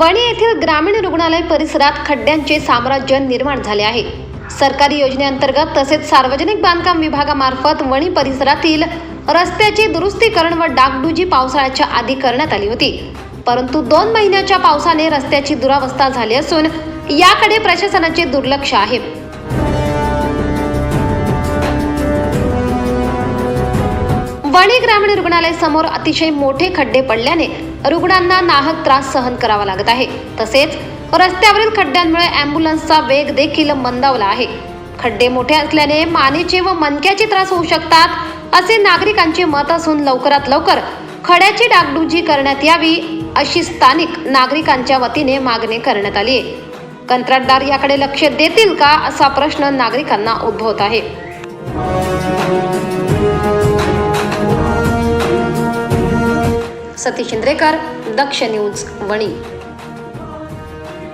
वणी येथील ग्रामीण रुग्णालय परिसरात खड्ड्यांचे साम्राज्य निर्माण झाले आहे. सरकारी योजनेअंतर्गत तसेच सार्वजनिक बांधकाम विभागामार्फत वणी परिसरातील रस्त्याची दुरुस्तीकरण व डागडुजी पावसाळ्याच्या आधी करण्यात आली होती. परंतु दोन महिन्याच्या पावसाने रस्त्याची दुरावस्था झाली असून याकडे प्रशासनाचे दुर्लक्ष आहे. वणी ग्रामीण रुग्णालय समोर अतिशय मोठे खड्डे पडल्याने रुग्णांना नाहक त्रास सहन करावा लागत आहे. तसेच रस्त्यावरील खड्ड्यांमुळे अँब्युलन्सचा वेग देखील मंदावला आहे. खड्डे मोठे असल्याने मानेचे व मनक्याचे त्रास होऊ शकतात असे नागरिकांचे मत असून लवकरात लवकर खड्याची डागडुजी करण्यात यावी अशी स्थानिक नागरिकांच्या वतीने मागणी करण्यात आली आहे. कंत्राटदार याकडे लक्ष देतील का असा प्रश्न नागरिकांना उद्भवत आहे. सतीश इंद्रेकर दक्ष न्यूज वणी.